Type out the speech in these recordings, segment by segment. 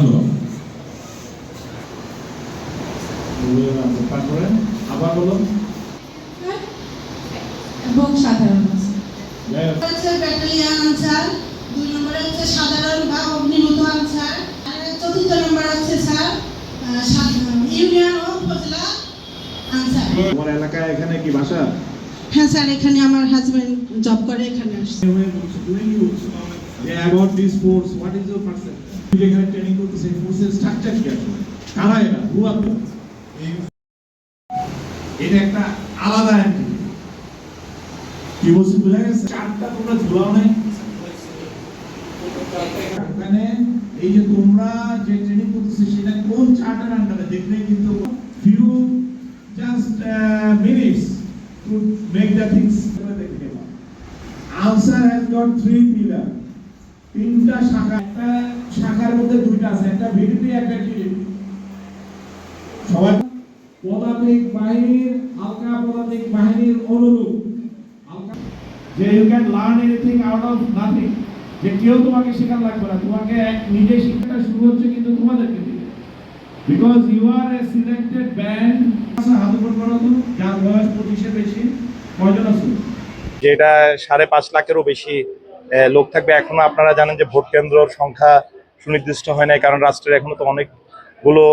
Hello তারপরে আবার বলো এবং সাধারণ আছে যাই হোক। হচ্ছে ব্যাটালিয়ান আনসার দুই নম্বরে হচ্ছে সাধারণ বা অগ্নিমত আনসার চতুর্থ নম্বর হচ্ছে স্যার ইউনিয়ন ও উপজেলা আনসার তোমার এলাকায় এখানে কি বাসা হ্যাঁ স্যার এখানে আমার হাজবেন্ড জব করে এখানে আসছে যেখানে ট্রেনিং করতেছে এই ফোর্সের স্ট্রাকচার কি আসলে কারা এরা হু আর এটা একটা আলাদা কি বলছি বুঝা গেছে? চারটা তোমরা ঝুলাও নাই? এখানে এই যে তোমরা যে ট্রেনিং করতেছে সেটা কোন চার্টার আন্ডারে দেখলে কিন্তু few just minutes to make the things Ansar has got three pillar তিনটা শাখা, একটা মধ্যে দুইটা আছে, একটা ভিডিপি একটা সবাই পদাতিক বাহিনীর হালকা পদাতিক বাহিনীর অনুরূপ। যে you can learn anything out of nothing যে কেউ তোমাকে শেখার লাগবে না। তোমাকে নিজে শিক্ষাটা শুরু হচ্ছে কিন্তু তোমাদেরকে দিয়ে। Because you are a selected band হাত উপর করো যার বয়স পঁচিশের বেশি, কয়জন আছে? যেটা সাড়ে পাঁচ লাখেরও বেশি লোক থাকবে। এখনও আপনারা জানেন যে ভোট কেন্দ্রর সংখ্যা সুনির্দিষ্ট হয় নাই, কারণ রাষ্ট্রের এখনও তো অনেকগুলো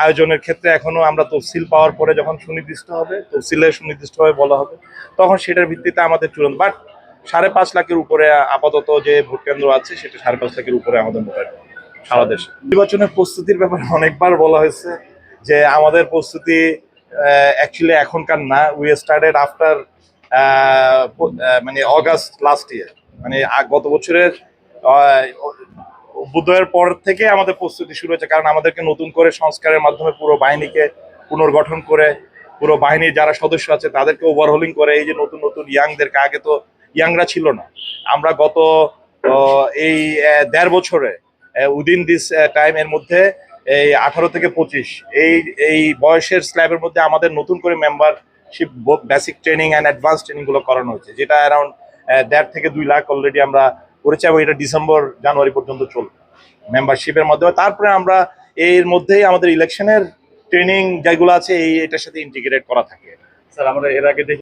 আয়োজনের ক্ষেত্রে এখনও আমরা তফসিল পাওয়ার পরে যখন সুনির্দিষ্ট হবে, তফসিলে সুনির্দিষ্টভাবে বলা হবে, তখন সেটার ভিত্তিতে আমাদের চূড়ান্ত বাট সাড়ে পাঁচ লাখের উপরে আপাতত যে ভোট কেন্দ্র আছে, সেটা সাড়ে পাঁচ লাখের উপরে আমাদের মোটামুটি সারা দেশে। নির্বাচনের প্রস্তুতির ব্যাপারে অনেকবার বলা হয়েছে যে আমাদের প্রস্তুতি অ্যাকচুয়ালি এখনকার না উই স্টার্টেড আফটার মানে অগাস্ট লাস্ট ইয়ার মানে গত বছরের অভ্যুদয়ের পর থেকে আমাদের প্রস্তুতি শুরু হয়েছে, কারণ আমাদেরকে নতুন করে সংস্কারের মাধ্যমে পুরো বাহিনীকে পুনর্গঠন করে, পুরো বাহিনীর যারা সদস্য আছে তাদেরকে ওভারহোলিং করে, এই যে নতুন নতুন ইয়াংদেরকে আগে তো ইয়াংরা ছিল না। আমরা গত এই দেড় বছরে উইদিন দিস টাইম এর মধ্যে, এই আঠারো থেকে পঁচিশ, এই এই বয়সের স্ল্যাবের মধ্যে আমাদের নতুন করে membership basic training and advance ট্রেনিংগুলো করানো হয়েছে, যেটা অ্যারাউন্ড দেড় থেকে দুই লাখ অলরেডি আমরা করেছি এবং এটা ডিসেম্বর জানুয়ারি পর্যন্ত চলবে। মেম্বারশিপের মাধ্যমে। তারপরে আমরা এর মধ্যেই আমাদের ইলেকশনের ট্রেনিং যেগুলো আছে, এই এটার সাথে ইন্টিগ্রেট করা থাকে। স্যার, আমরা এর আগে দেখি